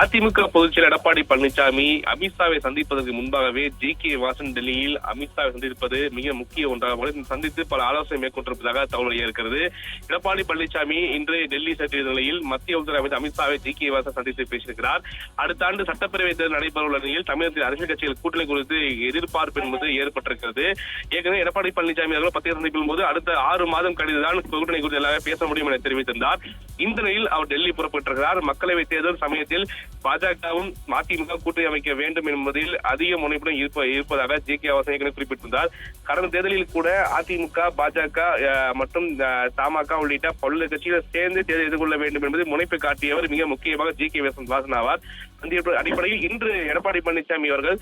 அதிமுக பொதுச்செயலர் எடப்பாடி பழனிசாமி அமித்ஷாவை சந்திப்பதற்கு முன்பாகவே ஜி கே வாசன் டெல்லியில் அமித்ஷாவை சந்திப்பது மிக முக்கிய ஒன்றாக சந்தித்து பல ஆலோசனை மேற்கொண்டிருப்பதாக தகவல் வெளியாக எடப்பாடி பழனிசாமி இன்று டெல்லி சென்ற நிலையில் மத்திய உள்துறை அமைச்சர் அமித்ஷாவை ஜி கே வாசன் சந்தித்து பேசியிருக்கிறார். அடுத்த ஆண்டு சட்டப்பேரவை தேர்தல் நடைபெறவுள்ள நிலையில் தமிழகத்தில் அரசியல் கட்சிகள் கூட்டணி குறித்து எதிர்பார்ப்பு என்பது ஏற்பட்டிருக்கிறது. ஏற்கனவே எடப்பாடி பழனிசாமி அவர்கள் பத்திரிகை சந்திப்பின் போது அடுத்த ஆறு மாதம் கழிந்துதான் கூட்டணி குறித்து எல்லாமே பேச முடியும் என தெரிவித்திருந்தார். இந்த நிலையில் அவர் டெல்லி புறப்பட்டிருக்கிறார். மக்களவை தேர்தல் சமயத்தில் பாஜகவும் மதிமுக கூட்டணி அமைக்க வேண்டும் என்பதில் அதிக முனைப்புடன் இருப்ப இருப்பதாக ஜே கே வாசன் குறிப்பிட்டிருந்தார். கடந்த தேர்தலில் கூட அதிமுக பாஜக மற்றும் தமாக உள்ளிட்ட பல்வேறு கட்சிகள் சேர்ந்து தேர்தல் எதிர்கொள்ள வேண்டும் என்பதை முனைப்பு காட்டியவர் மிக முக்கியமாக ஜி கே வாசன் ஆவார். அடிப்படையில் இன்று எடப்பாடி பழனிசாமி அவர்கள்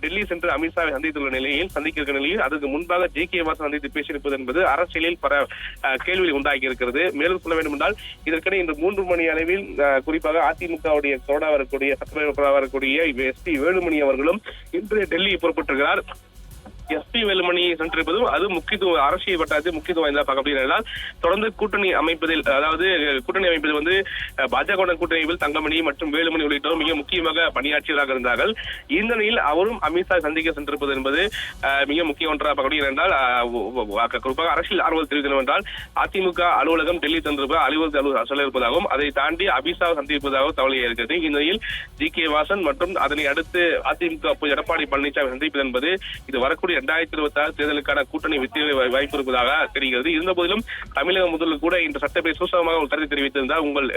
டெல்லி சென்று அமித்ஷாவை சந்தித்துள்ள நிலையில் சந்திக்க இருக்கிற நிலையில் அதற்கு முன்பாக ஜே கே வாசன் சந்தித்து பேசியிருப்பது என்பது அரசியலில் பல அஹ், உண்டாகி இருக்கிறது மேலும் சொல்ல வேண்டும் என்றால் இதற்கிடையே இன்று மூன்று மணி அளவில் குறிப்பாக அதிமுகவுடைய தொடர் வரக்கூடிய சட்டமன்ற உறுப்பினராக வரக்கூடிய எஸ் பி வேலுமணி அவர்களும் இன்று டெல்லி புறப்பட்டிருக்கிறார். எஸ் பி வேலுமணி சென்றிருப்பதும் அது முக்கியத்துவம் அரசியல் வட்டாரத்தில் முக்கியத்துவம் வாய்ந்தா பார்க்க முடியும் தொடர்ந்து கூட்டணி அமைப்பதில் அதாவது கூட்டணி அமைப்பதில் வந்து பாஜக கூட்டணியில் தங்கமணி மற்றும் வேலுமணி உள்ளிட்டோர் மிக முக்கியமாக பணியாற்றியதாக இருந்தார்கள். இந்த நிலையில் அவரும் அமித்ஷா சந்திக்க சென்றிருப்பது என்பது மிக முக்கிய ஒன்றாக பார்க்க என்றால் குறிப்பாக அரசியல் ஆர்வல் தெரிவித்தனர் என்றால் அதிமுக அலுவலகம் டெல்லி சென்றிருப்ப அலுவலக அலுவலகம் சொல்ல இருப்பதாகவும் அதை தாண்டி அமித்ஷா சந்திப்பதாகவும் தகவல் இருக்கிறது இந்த நிலையில் ஜி கே வாசன் மற்றும் அதனை அடுத்து அதிமுக எடப்பாடி பழனிசாமி சந்திப்பது என்பது இது வரக்கூடிய இரண்டாயிரத்தி இருபத்தி ஆறு தேர்தலுக்கான கூட்டணி வெற்றி வாய்ப்பு இருப்பதாக தெரிகிறது. இருந்த போதிலும் தமிழக முதல்வர் கூட இன்று சட்டப்பேரவை சூசகமாக ஒரு கருத்தை தெரிவித்திருந்தார். உங்கள்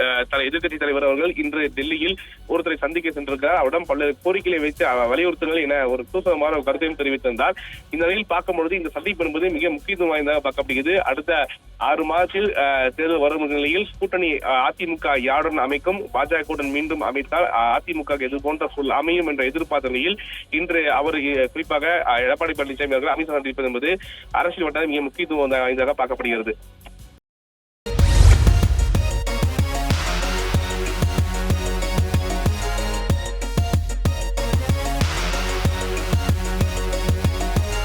எதிர்கட்சி எதிர்க்கட்சி தலைவர் அவர்கள் இன்று டெல்லியில் ஒருத்தரை சந்திக்க சென்றிருக்கிறார். அவரிடம் பல்வேறு கோரிக்கைகளை வைத்து வலியுறுத்துங்கள் என ஒரு சூசகமான ஒரு கருத்தையும் தெரிவித்திருந்தார். இந்த நிலையில் பார்க்கும்பொழுது இந்த சந்திப்பு என்பது மிக முக்கியத்துவம் வாய்ந்ததாக பார்க்கப்படுகிறது. அடுத்த ஆறு மாதத்தில் தேர்தல் வரும் நிலையில் கூட்டணி அதிமுக யாருடன் அமைக்கும்? பாஜகவுடன் மீண்டும் அமைத்தால் அதிமுக இது போன்ற சொல் அமையும் என்ற எதிர்பார்த்த நிலையில் இன்று அவர் குறிப்பாக எடப்பாடி பழனிசாமி அவர்கள் அமித்ஷா சந்திப்பது என்பது அரசியல் வட்டாரம் மிக முக்கியத்துவம் வாய்ந்ததாக பார்க்கப்படுகிறது.